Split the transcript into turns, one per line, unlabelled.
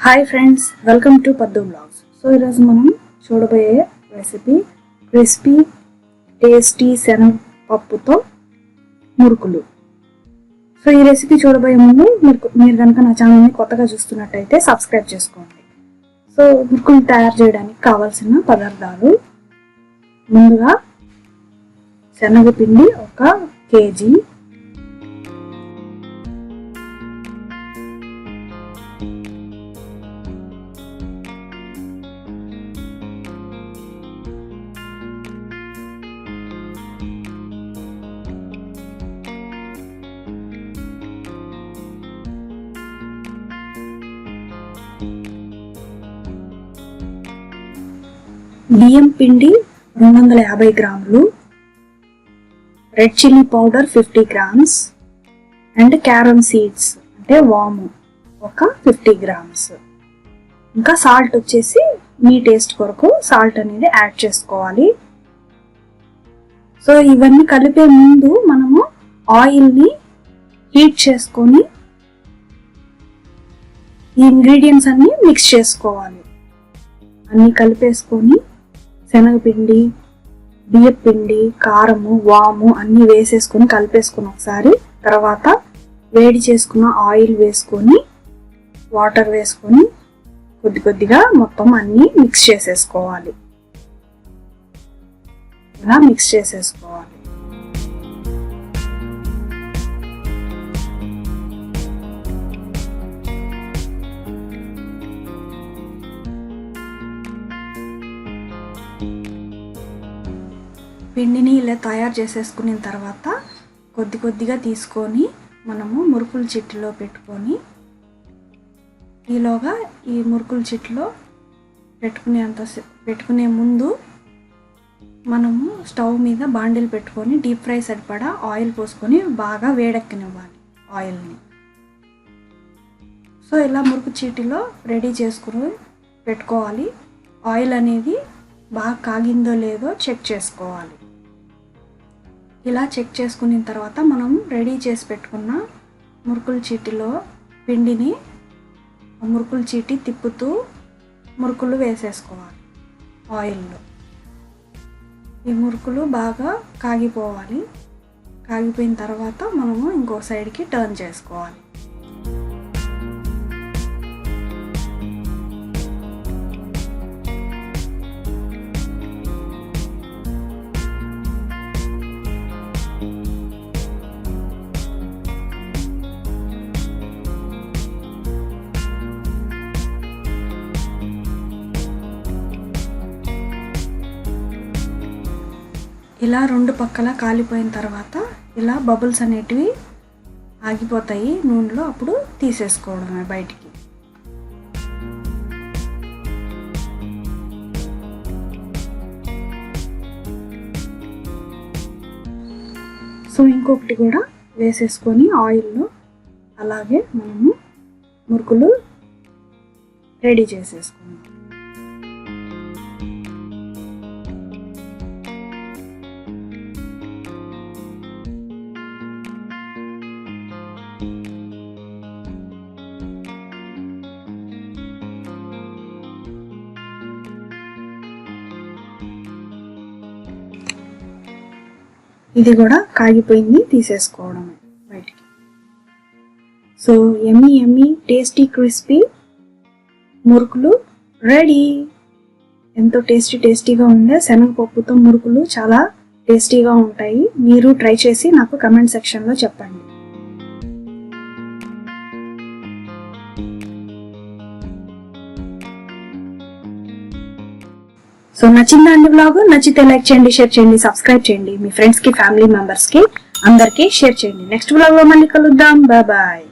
Hi friends welcome to Paddu blogs so ఈరోజు మనం చూడబోయే రెసిపీ క్రిస్పీ టేస్టీ శనగపప్పుతో మురుకులు. సో ఈ రెసిపీ చూడబోయే ముందు మీరు మీరు కనుక నా ఛానల్ని కొత్తగా చూస్తున్నట్టయితే సబ్స్క్రైబ్ చేసుకోండి. సో మురుకులు తయారు చేయడానికి కావాల్సిన పదార్థాలు. ముందుగా శనగపిండి ఒక కేజీ. బియ్యం పిండి రెండు వందల యాభై గ్రాములు. Red chilli powder fifty grams and carom seeds అంటే వాము ఒక ఫిఫ్టీ గ్రామ్స్ ఇంకా సాల్ట్ వచ్చేసి మీ టేస్ట్ కొరకు సాల్ట్ అనేది యాడ్ చేసుకోవాలి. సో ఇవన్నీ కలిపే ముందు మనము ఆయిల్ని హీట్ చేసుకొని ఈ ఇంగ్రీడియంట్స్ అన్నీ మిక్స్ చేసుకోవాలి. అన్నీ కలిపేసుకొని శనగపిండి బియ్యపిండి కారము వాము అన్ని వేసేసుకొని కలిపేసుకుని ఒకసారి. తర్వాత వేడి చేసుకున్న ఆయిల్ వేసుకొని వాటర్ వేసుకొని కొద్ది కొద్దిగా మొత్తం అన్నీ మిక్స్ చేసేసుకోవాలి. ఇలా మిక్స్ చేసేసుకోవాలి. పిండిని ఇలా తయారు చేసేసుకున్న తర్వాత కొద్ది కొద్దిగా తీసుకొని మనము మురుకుల చిట్టులో పెట్టుకొని ఈలోగా ఈ మురుకుల చిట్టులో పెట్టుకునేంత పెట్టుకునే ముందు మనము స్టవ్ మీద బాండిల్ పెట్టుకొని డీప్ ఫ్రై సరిపడా ఆయిల్ పోసుకొని బాగా వేడెక్కనివ్వాలి ఆయిల్ని. సో ఇలా మురుకు చీటిలో రెడీ చేసుకుని పెట్టుకోవాలి. ఆయిల్ అనేది బాగా కాగిందో లేదో చెక్ చేసుకోవాలి. ఇలా చెక్ చేసుకున్న తర్వాత మనం రెడీ చేసి పెట్టుకున్న మురుకుల చీటిలో పిండిని మురుకుల చీటి తిప్పుతూ మురుకులు వేసేసుకోవాలి ఆయిల్లో. ఈ మురుకులు బాగా కాగిపోవాలి. కాగిపోయిన తర్వాత మనము ఇంకో సైడ్కి టర్న్ చేసుకోవాలి. ఇలా రెండు పక్కల కాలిపోయిన తర్వాత ఇలా బబుల్స్ అనేటివి ఆగిపోతాయి నూనెలో అప్పుడు తీసేసుకోవడమే బయటికి. సో ఇంకొకటి కూడా వేసేసుకొని ఆయిల్లో అలాగే మనము మురుకులు రెడీ చేసేసుకుందాం. ఇది కూడా కాగిపోయింది తీసేసుకోవడమే బయటికి. So yummy yummy tasty crispy మురుకులు రెడీ ఎంతో టేస్టీ టేస్టీగా ఉండే శనగపప్పుతో మురుకులు చాలా టేస్టీగా ఉంటాయి. మీరు ట్రై చేసి నాకు కమెంట్ సెక్షన్లో చెప్పండి. సో నచ్చిందా అండి బ్లాగ్ నచ్చితే లైక్ చేయండి షేర్ చేయండి సబ్స్క్రైబ్ చేయండి. మీ ఫ్రెండ్స్కి ఫ్యామిలీ మెంబర్స్కి అందరికీ షేర్ చేయండి. నెక్స్ట్ బ్లాగ్లో మళ్ళీ కలుద్దాం. Bye bye